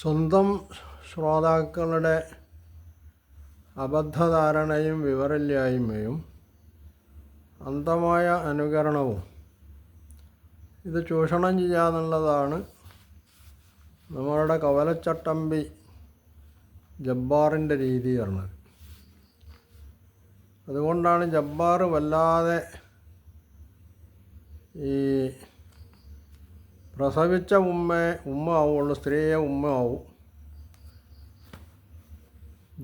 സ്വന്തം ശ്രോതാക്കളുടെ അബദ്ധധാരണയും വിവരമില്ലായ്മയും അന്ധമായ അനുകരണവും ഇത് ചൂഷണം ചെയ്യാന്നുള്ളതാണ് നമ്മളുടെ കവലച്ചട്ടമ്പി ജബ്ബാറിന്റെ രീതി പറഞ്ഞത്. അതുകൊണ്ടാണ് ജബ്ബാർ വല്ലാതെ ഈ പ്രസവിച്ച ഉമ്മ ഉമ്മ ആവുള്ളൂ സ്ത്രീയെ ഉമ്മ ആവും.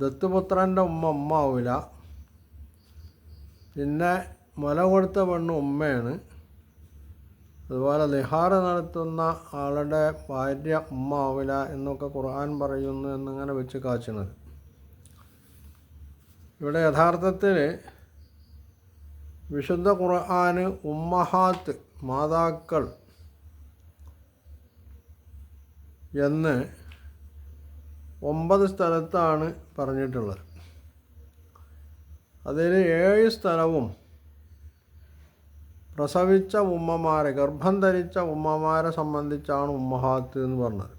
ദത്തുപുത്രന്റെ ഉമ്മ ഉമ്മ ആവില്ല പിന്നെ മുല കൊടുത്ത പെണ്ണ് ഉമ്മയാണ്. അതുപോലെ നിഹാറ് നടത്തുന്ന ആളുടെ ഭാര്യ ഉമ്മ ആവില്ല എന്നൊക്കെ ഖുർആൻ പറയുന്നു എന്നിങ്ങനെ വെച്ച് കാച്ചണത്. ഇവിടെ യഥാർത്ഥത്തിൽ വിശുദ്ധ ഖുർആൻ ഉമ്മഹാത്ത് മാതാക്കൾ എന്ന് ഒമ്പത് സ്ഥലത്താണ് പറഞ്ഞിട്ടുള്ളത്. അതിൽ ഏഴ് സ്ഥലവും പ്രസവിച്ച ഉമ്മമാരെ ഗർഭം ധരിച്ച ഉമ്മമാരെ സംബന്ധിച്ചാണ് ഉമ്മഹാത്ത് എന്ന് പറഞ്ഞത്.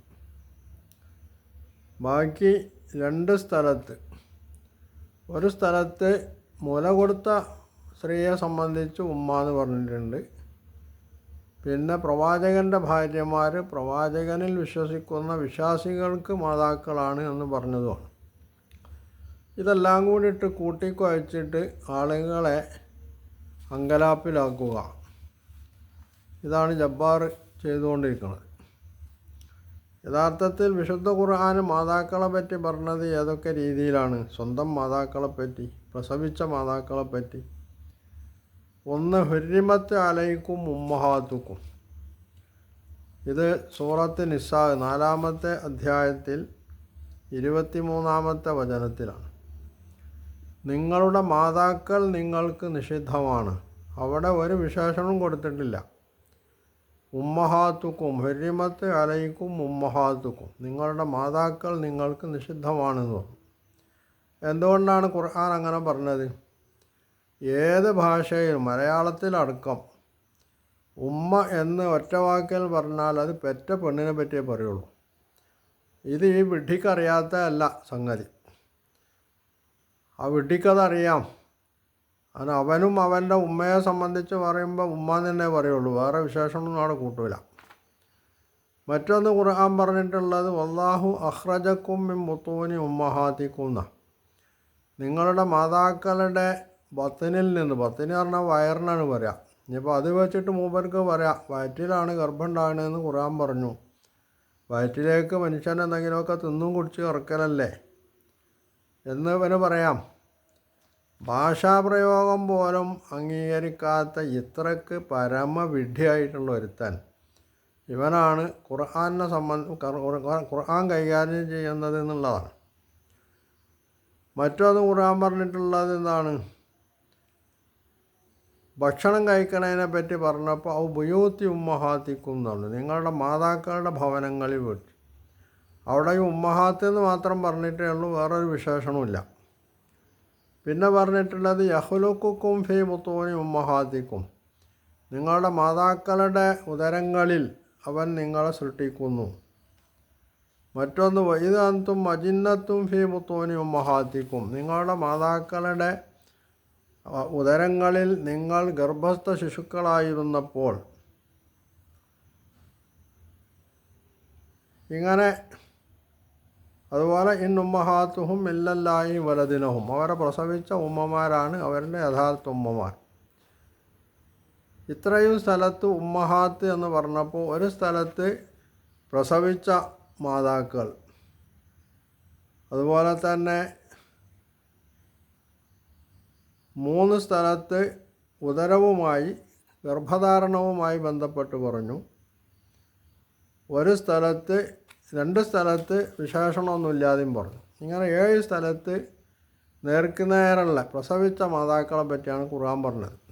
ബാക്കി രണ്ട് സ്ഥലത്ത് ഒരു സ്ഥലത്ത് മുല കൊടുത്ത സ്ത്രീയെ സംബന്ധിച്ച് ഉമ്മ എന്ന് പറഞ്ഞിട്ടുണ്ട്. പിന്നെ പ്രവാചകന്റെ ഭാര്യമാർ പ്രവാചകനിൽ വിശ്വസിക്കുന്ന വിശ്വാസികൾക്ക് മാതാക്കളാണ് എന്ന് പറഞ്ഞതുമാണ്. ഇതെല്ലാം കൂടിയിട്ട് കൂട്ടിക്കുഴച്ചിട്ട് ആളുകളെ അങ്കലാപ്പിലാക്കുക. ഇതാണ് ജബ്ബാർ ചെയ്തുകൊണ്ടിരിക്കുന്നത്. യഥാർത്ഥത്തിൽ വിശുദ്ധ ഖുർആൻ മാതാക്കളെ പറ്റി പറഞ്ഞത് ഏതൊക്കെ രീതിയിലാണ്? സ്വന്തം മാതാക്കളെ പറ്റി പ്രസവിച്ച മാതാക്കളെ പറ്റി ഒന്ന് ഹുരിമത്ത് അലൈക്കും ഉമ്മഹാത്തുക്കും. ഇത് സൂറത്ത് നിസാ നാലാമത്തെ അധ്യായത്തിൽ ഇരുപത്തിമൂന്നാമത്തെ വചനത്തിലാണ്. നിങ്ങളുടെ മാതാക്കൾ നിങ്ങൾക്ക് നിഷിദ്ധമാണ്. അവിടെ ഒരു വിശേഷണം കൊടുത്തിട്ടില്ല. ഉമ്മഹാത്തുക്കും ഹരിമത്ത് അലൈക്കും ഉമ്മഹാത്തുക്കും. നിങ്ങളുടെ മാതാക്കൾ നിങ്ങൾക്ക് നിഷിദ്ധമാണെന്ന് പറഞ്ഞു എന്തുകൊണ്ടാണ് ഖുർആൻ അങ്ങനെ പറഞ്ഞത്? ഏത് ഭാഷയിലും മലയാളത്തിലടക്കം. ഉമ്മ എന്ന് ഒറ്റ വാക്കിൽ പറഞ്ഞാൽ അത് പെറ്റ പെണ്ണിനെ പറ്റിയേ പറയുള്ളൂ. ഇത് ഈ വിഡ്ഢിക്കറിയാത്തതല്ല സംഗതി. ആ വിഡ്ഢിക്കതറിയാം. അത് അവനും അവന്റെ ഉമ്മയെ സംബന്ധിച്ച് പറയുമ്പോൾ ഉമ്മ തന്നെ പറയുള്ളൂ. വേറെ വിശേഷമൊന്നും അവിടെ കൂട്ടൂല. മറ്റൊന്ന് ഖുർആൻ പറഞ്ഞിട്ടുള്ളത് വല്ലാഹു അഹ്റജക്കും മിൻ മുത്തൂനി ഉമ്മഹാത്തിക്കുന്ന നിങ്ങളുടെ മാതാക്കളുടെ ബത്തനിൽ നിന്ന് ബത്തനി പറഞ്ഞാൽ വയറിനാണ് പറയാം. ഇനിയിപ്പോൾ അത് വെച്ചിട്ട് മൂപ്പർക്ക് പറയാം വയറ്റിലാണ് ഗർഭം ഉണ്ടാകണമെന്ന് ഖുർആൻ പറഞ്ഞു. വയറ്റിലേക്ക് മനുഷ്യൻ എന്തെങ്കിലുമൊക്കെ തിന്നും കുടിച്ച് ഇറക്കലല്ലേ എന്ന് ഇവന് പറയാം. ഭാഷാപ്രയോഗം പോലും അംഗീകരിക്കാത്ത ഇത്രക്ക് പരമവിഡ്ഢിയായിട്ടുള്ള ഒരുത്തൻ. ഇവനാണ് ഖുർആാനെ സംബന്ധ ഖുർആൻ കൈകാര്യം ചെയ്യുന്നത് എന്നുള്ളതാണ്. മറ്റൊന്ന് ഖുർആൻ പറഞ്ഞിട്ടുള്ളത് എന്താണ്? ഭക്ഷണം കഴിക്കണതിനെ പറ്റി പറഞ്ഞപ്പോൾ ഔ ബുയൂത്തി ഉമ്മഹാത്തിക്കും എന്നാണ് നിങ്ങളുടെ മാതാക്കളുടെ ഭവനങ്ങളിൽ വെച്ച്. അവിടെ ഈ ഉമ്മഹാത്ത് എന്ന് മാത്രം പറഞ്ഞിട്ടേ ഉള്ളൂ വേറൊരു വിശേഷണമില്ല പിന്നെ പറഞ്ഞിട്ടുള്ളത് യഹുലുക്കും ഫി മുത്തോനി ഉമ്മഹാത്തിക്കും നിങ്ങളുടെ മാതാക്കളുടെ ഉദരങ്ങളിൽ അവൻ നിങ്ങളെ സൃഷ്ടിക്കുന്നു. മറ്റൊന്ന് വൈദാന്തും അജിന്നത്തും ഫി മുത്തോനി ഉമ്മഹാത്തിക്കും നിങ്ങളുടെ മാതാക്കളുടെ ഉദരങ്ങളിൽ നിങ്ങൾ ഗർഭസ്ഥ ശിശുക്കളായിരുന്നപ്പോൾ. ഇങ്ങനെ അതുപോലെ ഇൻ ഉമ്മഹാത്തുഹും ഇല്ലല്ലായി വലദിനഹും. അവരെ പ്രസവിച്ച ഉമ്മമാരാണ് അവരുടെ യഥാർത്ഥ ഉമ്മമാർ. ഇത്രയും സ്ഥലത്ത് ഉമ്മഹാത്ത് എന്ന് പറഞ്ഞപ്പോൾ ഒരു സ്ഥലത്ത് പ്രസവിച്ച മാതാക്കൾ. അതുപോലെ തന്നെ മൂന്ന് സ്ഥലത്ത് ഉദരവുമായി ഗർഭധാരണവുമായി ബന്ധപ്പെട്ട് പറഞ്ഞു. ഒരു സ്ഥലത്ത് രണ്ട് സ്ഥലത്ത് വിശേഷണമൊന്നുമില്ലാതെയും പറഞ്ഞു. ഇങ്ങനെ ഏഴ് സ്ഥലത്ത് നേർക്കുനേരമുള്ള പ്രസവിച്ച മാതാക്കളെ പറ്റിയാണ് ഖുർആൻ പറഞ്ഞത്.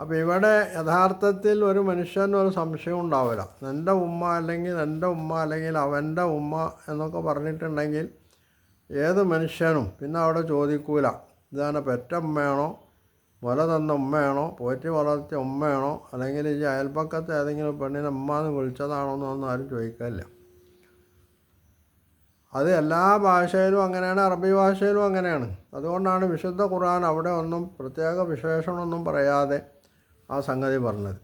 അപ്പോൾ ഇവിടെ യഥാർത്ഥത്തിൽ ഒരു മനുഷ്യന് ഒരു സംശയം ഉണ്ടാവില്ല. എന്റെ ഉമ്മ അല്ലെങ്കിൽ എന്റെ ഉമ്മ അല്ലെങ്കിൽ അവന്റെ ഉമ്മ എന്നൊക്കെ പറഞ്ഞിട്ടുണ്ടെങ്കിൽ ഏത് മനുഷ്യനും പിന്നെ അവിടെ ചോദിക്കൂല. ഇതാണ് പെറ്റമ്മയാണോ മുല തന്ന ഉമ്മയാണോ? പോറ്റി വളർത്തിയ ഉമ്മയാണോ? അല്ലെങ്കിൽ ഈ അയൽപ്പക്കത്തെ ഏതെങ്കിലും പെണ്ണിനെ ഉമ്മ എന്ന് വിളിച്ചതാണോ എന്നൊന്നും ആരും ചോദിക്കില്ല അത് എല്ലാ ഭാഷയിലും അങ്ങനെയാണ് അറബി ഭാഷയിലും അങ്ങനെയാണ്. അതുകൊണ്ടാണ് വിശുദ്ധ ഖുർആൻ അവിടെ ഒന്നും പ്രത്യേക വിശേഷണമൊന്നും പറയാതെ ആ സംഗതി പറഞ്ഞത്.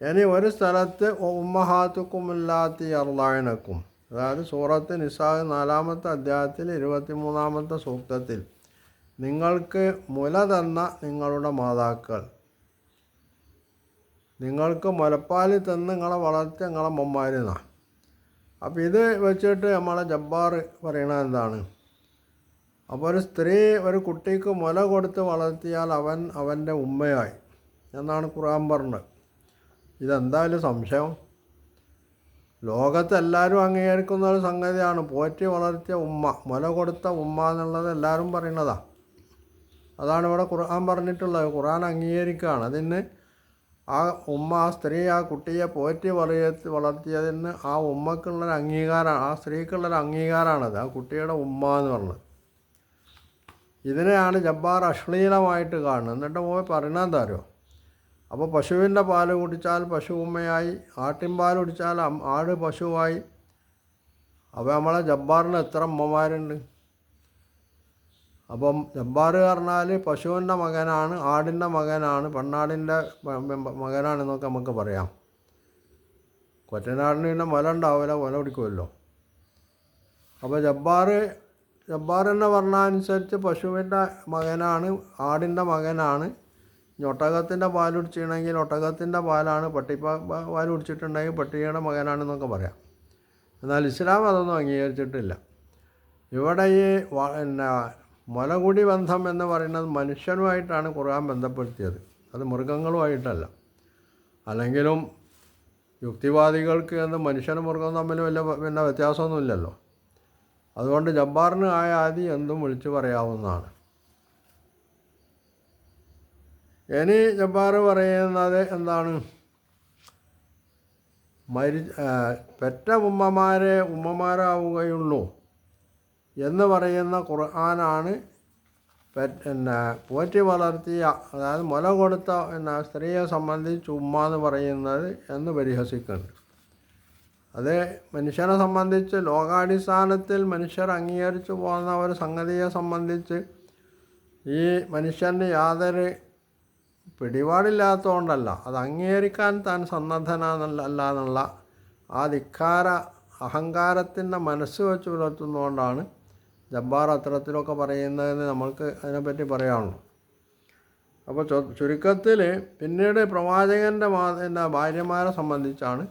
ഇനി ഒരു സ്ഥലത്ത് ഉമ്മഹാത്തുക്കുമില്ലാത്തി അർലായനക്കും അതായത് സൂറത്ത് നിസാഹ് നാലാമത്തെ അധ്യായത്തിൽ ഇരുപത്തി മൂന്നാമത്തെ സൂക്തത്തിൽ നിങ്ങൾക്ക് മുല തന്ന നിങ്ങളുടെ മാതാക്കൾ നിങ്ങൾക്ക് മുലപ്പാൽ തന്ന് നിങ്ങളെ വളർത്തി നിങ്ങളെ മമ്മാരുന്നാണ് അപ്പോൾ ഇത് വെച്ചിട്ട് നമ്മളെ ജബ്ബാർ പറയണത് എന്താണ്? അപ്പോൾ ഒരു സ്ത്രീ ഒരു കുട്ടിക്ക് മുല കൊടുത്ത് വളർത്തിയാൽ അവൻ അവന്റെ ഉമ്മയായി. എന്നാണ് ഖുർആൻ പറഞ്ഞത്. ഇതെന്തായാലും സംശയം? ലോകത്തെല്ലാവരും അംഗീകരിക്കുന്ന ഒരു സംഗതിയാണ് പോറ്റി വളർത്തിയ ഉമ്മ മുല കൊടുത്ത ഉമ്മ എന്നുള്ളത് എല്ലാവരും പറയുന്നതാണ് അതാണ് ഇവിടെ ഖുർആൻ പറഞ്ഞിട്ടുള്ളത്. ഖുർആൻ അംഗീകരിക്കുകയാണ്. അതിന് ആ ഉമ്മ ആ സ്ത്രീ ആ കുട്ടിയെ പോറ്റി വളയ വളർത്തിയതിന് ആ ഉമ്മക്കുള്ളൊരു അംഗീകാരമാണ് ആ സ്ത്രീക്കുള്ളൊരു അംഗീകാരമാണത് ആ കുട്ടിയുടെ ഉമ്മ എന്ന് പറഞ്ഞത്. ഇതിനെയാണ് ജബ്ബാർ അശ്ലീലമായിട്ട് കാണുന്നത്. എന്നിട്ട് പോയി പറയണത് എന്താ അപ്പോൾ പശുവിന്റെ പാൽ കുടിച്ചാൽ പശു ഉമ്മയായി ആട്ടിൻ പാൽ കുടിച്ചാൽ ആട് പശുവായി. അപ്പോൾ നമ്മളെ ജബ്ബാറിന് എത്ര അമ്മമാരുണ്ട്? അപ്പം ജബ്ബാർ പറഞ്ഞാൽ പശുവിന്റെ മകനാണ് ആടിന്റെ മകനാണ് പെണ്ണാടിന്റെ മകനാണെന്നൊക്കെ നമുക്ക് പറയാം. കൊറ്റനാടിന് പിന്നെ മുല ഉണ്ടാവില്ല മുല പിടിക്കുമല്ലോ. അപ്പോൾ ജബ്ബാർ ജബ്ബാർ എന്ന് പറഞ്ഞ അനുസരിച്ച് പശുവിന്റെ മകനാണ് ആടിന്റെ മകനാണ്. ഇനി ഒട്ടകത്തിന്റെ പാൽ കുടിച്ചിട്ടുണ്ടെങ്കിൽ ഒട്ടകത്തിന്റെ പാലാണ് പട്ടി പാൽ കുടിച്ചിട്ടുണ്ടെങ്കിൽ പട്ടിയുടെ മകനാണെന്നൊക്കെ പറയാം. എന്നാൽ ഇസ്ലാം അതൊന്നും അംഗീകരിച്ചിട്ടില്ല. ഇവിടെ ഈ പിന്നെ മുലകുടി ബന്ധം എന്ന് പറയുന്നത് മനുഷ്യനുമായിട്ടാണ് ഖുർആൻ ബന്ധപ്പെടുത്തിയത്. അത് മൃഗങ്ങളുമായിട്ടല്ല. അല്ലെങ്കിലും യുക്തിവാദികൾക്ക് എന്ന് മനുഷ്യനും മൃഗവും തമ്മിൽ വലിയ പിന്നെ വ്യത്യാസമൊന്നുമില്ലല്ലോ. അതുകൊണ്ട് ജബ്ബാറിന് ആയ ആദി എന്തും വിളിച്ചു പറയാവുന്നതാണ്. ഇനി ജബ്ബാർ പറയുന്നത് എന്താണ്? മരി പെറ്റ ഉമ്മമാരെ ഉമ്മമാരാവുകയുള്ളൂ എന്ന് പറയുന്ന ഖുർആനാണ് പിന്നെ പോറ്റി വളർത്തിയ അതായത് മുല കൊടുത്ത പിന്നെ സ്ത്രീയെ സംബന്ധിച്ച് ഉമ്മ എന്ന് പറയുന്നത് എന്ന് പരിഹസിക്കുന്നുണ്ട് അത് മനുഷ്യനെ സംബന്ധിച്ച് ലോകാടിസ്ഥാനത്തിൽ മനുഷ്യർ അംഗീകരിച്ചു പോകുന്ന ഒരു സംഗതിയെ സംബന്ധിച്ച് ഈ മനുഷ്യന് യാതൊരു പിടിപാടില്ലാത്തതുകൊണ്ടല്ല. അത് അംഗീകരിക്കാൻ താൻ സന്നദ്ധനല്ലാന്നുള്ള ആ ധിക്കാര അഹങ്കാരത്തിന്റെ മനസ്സ് വെച്ച് പുലർത്തുന്നതുകൊണ്ടാണ് ജബ്ബാർ അത്തരത്തിലൊക്കെ പറയുന്നതെന്ന് നമ്മൾക്ക് അതിനെപ്പറ്റി പറയാനുള്ളൂ. അപ്പോൾ ചുരുക്കത്തിൽ പിന്നീട് പ്രവാചകന്റെ മാ പിന്നെ ഭാര്യമാരെ സംബന്ധിച്ചാണ്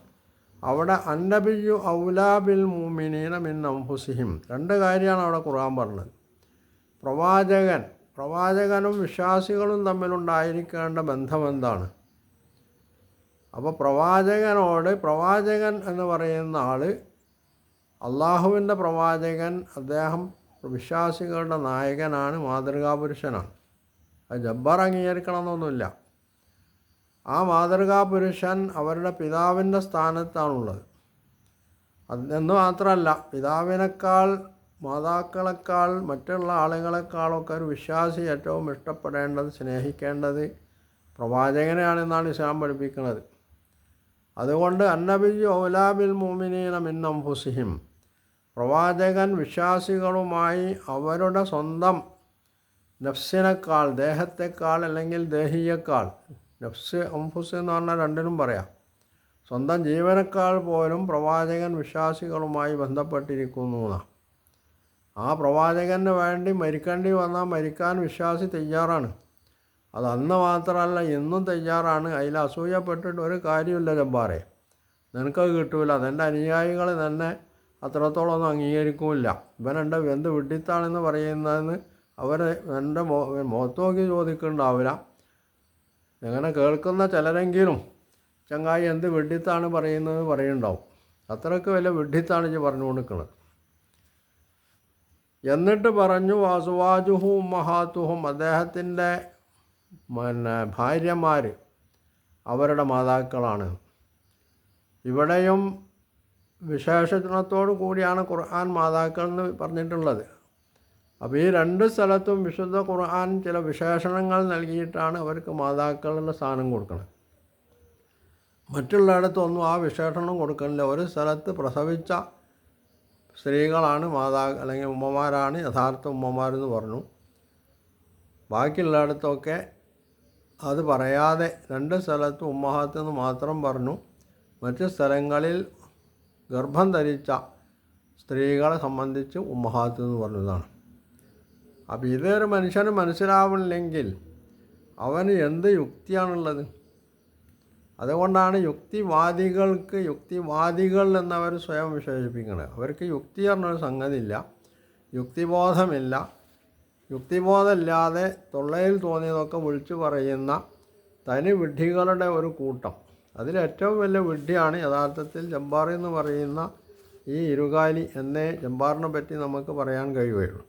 അവിടെ അന്നബിയു ഔലാബിൽ മൂമിനീന മിൻ ഹുസിഹിം രണ്ട് കാര്യമാണ് അവിടെ ഖുർആൻ പറഞ്ഞത്. പ്രവാചകൻ പ്രവാചകനും വിശ്വാസികളും തമ്മിലുണ്ടായിരിക്കേണ്ട ബന്ധം എന്താണ് അപ്പോൾ പ്രവാചകനോട് പ്രവാചകൻ എന്ന് പറയുന്ന ആൾ അള്ളാഹുവിന്റെ പ്രവാചകൻ അദ്ദേഹം വിശ്വാസികളുടെ നായകനാണ് മാതൃകാപുരുഷനാണ്. അത് ജബ്ബാർ അംഗീകരിക്കണമെന്നൊന്നുമില്ല. ആ മാതൃകാപുരുഷൻ അവരുടെ പിതാവിന്റെ സ്ഥാനത്താണുള്ളത്. അതെന്ന് മാത്രമല്ല പിതാവിനേക്കാൾ മാതാക്കളെക്കാൾ മറ്റുള്ള ആളുകളെക്കാളൊക്കെ ഒരു വിശ്വാസി ഏറ്റവും ഇഷ്ടപ്പെടേണ്ടത് സ്നേഹിക്കേണ്ടത് പ്രവാചകനെയാണെന്നാണ് ഇസ്ലാം പഠിപ്പിക്കുന്നത്. അതുകൊണ്ട് അന്നബിജു ഔലാബിൽ മോമിനീന മിന്നം ഫുസിഹിം പ്രവാചകൻ വിശ്വാസികളുമായി അവരുടെ സ്വന്തം നഫ്സിനേക്കാൾ ദേഹത്തെക്കാൾ അല്ലെങ്കിൽ ദേഹിയേക്കാൾ നഫ്സ് അംഫുസ് എന്ന് പറഞ്ഞാൽ രണ്ടിനും പറയാം. സ്വന്തം ജീവനേക്കാൾ പോലും പ്രവാചകൻ വിശ്വാസികളുമായി ബന്ധപ്പെട്ടിരിക്കുന്നു എന്നാണ്. ആ പ്രവാചകന് വേണ്ടി മരിക്കേണ്ടി വന്നാൽ മരിക്കാൻ വിശ്വാസി തയ്യാറാണ്. അത് അന്ന് മാത്രമല്ല ഇന്നും തയ്യാറാണ്. അതിൽ അസൂയപ്പെട്ടിട്ട് ഒരു കാര്യമില്ല ജബ്ബാറെ. നിനക്കത് കിട്ടൂല. നിന്റെ അനുയായികൾ തന്നെ അത്രത്തോളം ഒന്നും ഇവൻ ഇവനെന്റെ എന്ത് വിഡിത്താണെന്ന് പറയുന്നതെന്ന് അവർ എന്റെ മോ മുഖത്ത് നോക്കി ചോദിക്കുന്നുണ്ടാവില്ല ഇങ്ങനെ കേൾക്കുന്ന ചിലരെങ്കിലും ചങ്ങായി എന്ത് വിഡിത്താണ് പറയുന്നത് പറയുന്നുണ്ടാവും. അത്രയ്ക്ക് വലിയ വിഡിത്താണ് ഈ പറഞ്ഞു കൊടുക്കുന്നത് എന്നിട്ട് പറഞ്ഞു വാസുവാജുഹും മഹാത്തുഹും അദ്ദേഹത്തിന്റെ പിന്നെ ഭാര്യമാർ അവരുടെ മാതാക്കളാണ്. ഇവിടെയും വിശേഷണത്തോടു കൂടിയാണ് ഖുർആൻ മാതാക്കൾ എന്ന് പറഞ്ഞിട്ടുള്ളത്. അപ്പോൾ ഈ രണ്ട് സ്ഥലത്തും വിശുദ്ധ ഖുർആൻ ചില വിശേഷണങ്ങൾ നൽകിയിട്ടാണ് അവർക്ക് മാതാക്കളുടെ സ്ഥാനം കൊടുക്കുന്നത് മറ്റുള്ളിടത്തൊന്നും ആ വിശേഷണം കൊടുക്കുന്നില്ല ഒരു സ്ഥലത്ത് പ്രസവിച്ച സ്ത്രീകളാണ് മാതാ അല്ലെങ്കിൽ ഉമ്മമാരാണ് യഥാർത്ഥ ഉമ്മമാരെന്ന് പറഞ്ഞു. ബാക്കിയുള്ളിടത്തൊക്കെ അത് പറയാതെ രണ്ട് സ്ഥലത്ത് ഉമ്മഹാത്ത് എന്ന് മാത്രം പറഞ്ഞു. മറ്റ് സ്ഥലങ്ങളിൽ ഗർഭം ധരിച്ച സ്ത്രീകളെ സംബന്ധിച്ച് ഉമ്മഹാത്ത് എന്ന് പറഞ്ഞതാണ്. അപ്പോൾ ഇതൊരു മനുഷ്യന് മനസ്സിലാവണില്ലെങ്കിൽ അവന് എന്ത് യുക്തിയാണുള്ളത്? അതുകൊണ്ടാണ് യുക്തിവാദികൾക്ക് യുക്തിവാദികൾ എന്നവർ സ്വയം വിശേഷിപ്പിക്കുന്നത്. അവർക്ക് യുക്തി പറഞ്ഞൊരു സംഗതിയില്ല. യുക്തിബോധമില്ല. യുക്തിബോധമില്ലാതെ തൊള്ളയിൽ തോന്നിയതൊക്കെ വിളിച്ചു പറയുന്ന തനി വിഡ്ഢികളുടെ ഒരു കൂട്ടം. അതിലേറ്റവും വലിയ വിഡ്ഢിയാണ് യഥാർത്ഥത്തിൽ ജബ്ബാർ എന്ന് പറയുന്ന ഈ ഇരുകാലി എന്നേ ചമ്പാറിനെ പറ്റി നമുക്ക് പറയാൻ കഴിയുകയുള്ളൂ.